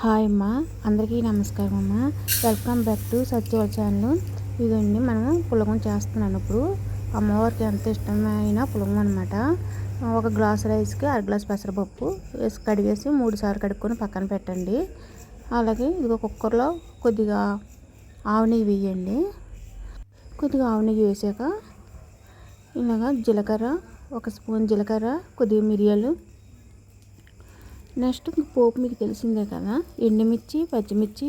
Hi అమ్మా అందరికీ నమస్కారం అమ్మా. Welcome back to Satyaval channel ఇదండి మనం పులగం చేస్తున్నాను ఇప్పుడు. అమ్మవారికి ఎంత ఇష్టమైన పులగం అనమాట ఒక గ్లాస్ రైస్కి అర గ్లాస్ పెసరపప్పు వేసి కడిగేసి మూడు సార్లు కడుక్కొని పక్కన పెట్టండి. అలాగే ఇదిగో కుక్కర్లో కొద్దిగా ఆవు నెయ్యి వేయండి. కొద్దిగా ఆవు నెయ్యి వేసాక ఇలాగా జీలకర్ర ఒక స్పూన్ జీలకర్ర కొద్దిగా మిరియాలు నెక్స్ట్ పోపు మీకు తెలిసిందే కదా. ఎండుమిర్చి పచ్చిమిర్చి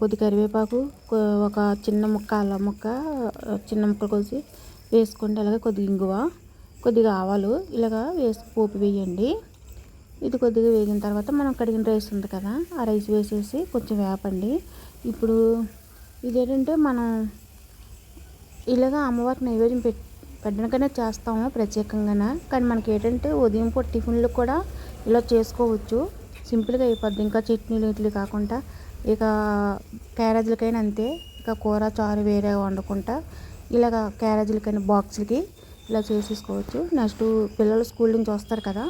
కొద్ది కరివేపాకు ఒక చిన్న ముక్క అల్లం ముక్క చిన్న ముక్క కోసి వేసుకోండి అలాగే కొద్దిగా ఇంగువ కొద్దిగా ఆవాలు ఇలాగా వేసి పోపు వేయండి. ఇది కొద్దిగా వేగిన తర్వాత మనం కడిగిన రైస్ ఉంది కదా ఆ రైస్ వేసేసి కొంచెం వేపండి. ఇప్పుడు ఇదేంటంటే మనం ఇలాగా అమ్మవారికి నైవేద్యం పెట్ పెట్టడానికైనా చేస్తాము ప్రత్యేకంగా కానీ మనకి ఏంటంటే ఉదయం పూట టిఫిన్లు కూడా ఇలా చేసుకోవచ్చు. సింపుల్గా అయిపోద్ది. ఇంకా చట్నీలు ఇట్లు కాకుండా ఇక క్యారేజీలకైనా అంతే. ఇక కూర చారు వేరే వండుకుంటా. ఇలాగ క్యారేజీలకైనా బాక్స్లకి ఇలా చేసేసుకోవచ్చు. నెక్స్ట్ పిల్లలు స్కూల్ నుంచి వస్తారు కదా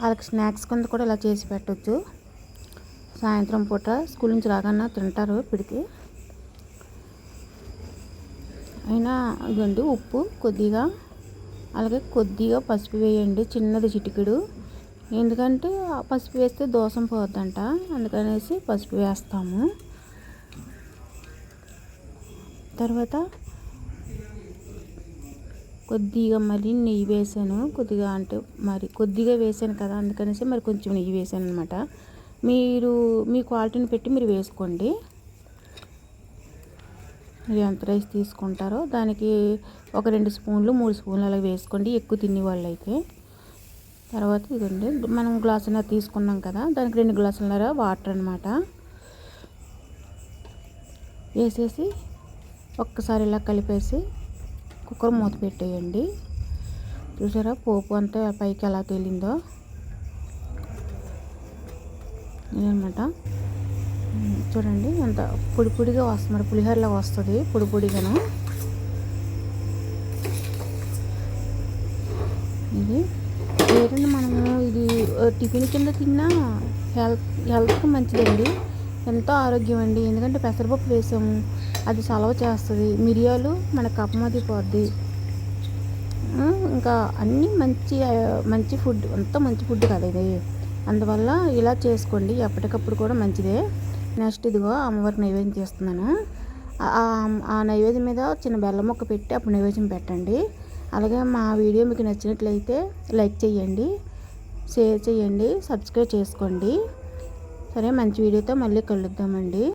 వాళ్ళకి స్నాక్స్ కింద కూడా ఇలా చేసి పెట్టవచ్చు సాయంత్రం పూట స్కూల్ నుంచి రాగానే తింటారు పిడికి అయినా ఇదండి ఉప్పు కొద్దిగా అలాగే కొద్దిగా పసుపు వేయండి. చిన్నది చిటికెడు. ఎందుకంటే పసుపు వేస్తే దోసం పోద్దంట. అందుకనేసి పసుపు వేస్తాము. తర్వాత కొద్దిగా మరి నెయ్యి వేసాను. కొద్దిగా అంటే మరి కొద్దిగా వేసాను కదా అందుకనేసి మరి కొంచెం నెయ్యి వేసాను అనమాట మీరు మీ క్వాలిటీని పెట్టి మీరు వేసుకోండి. మీరు ఎంత రైస్ తీసుకుంటారో దానికి ఒక రెండు స్పూన్లు మూడు స్పూన్లు అలా వేసుకోండి. ఎక్కువ తినే వాళ్ళు అయితే తర్వాత ఇదండి. మనం గ్లాసున్నర తీసుకున్నాం కదా దానికి రెండు గ్లాసులన్నర వాటర్ అనమాట వేసేసి ఒక్కసారి ఇలా కలిపేసి కుక్కర్ మూత పెట్టేయండి. చూసారా పోపు అంతా పైకి ఎలా తేలిందో? ఇదనమాట చూడండి ఎంత పొడి పొడిగా వస్తుంది పులిహోరలా వస్తుంది పొడి పొడిగాను. ఇది ఏంటంటే మనము ఇది టిఫిన్ కింద తిన్నా హెల్త్ హెల్త్కి మంచిదండి. ఎంతో ఆరోగ్యం అండి ఎందుకంటే పెసరపప్పు వేసాము అది సలవ చేస్తుంది. మిరియాలు మన కపమది పోద్ది. ఇంకా అన్నీ మంచి మంచి ఫుడ్ అంతా మంచి ఫుడ్ కదా ఇది. అందువల్ల ఇలా చేసుకోండి. ఎప్పటికప్పుడు కూడా మంచిదే. నెక్స్ట్ ఇదిగో అమ్మవారికి నైవేద్యం చేస్తున్నాను. ఆ నైవేద్యం మీద చిన్న బెల్లం మొక్క పెట్టి అప్పుడు నైవేద్యం పెట్టండి. అలాగే మా వీడియో మీకు నచ్చినట్లయితే లైక్ చేయండి షేర్ చేయండి సబ్స్క్రైబ్ చేసుకోండి. సరే మంచి వీడియోతో మళ్ళీ కలుద్దామండి.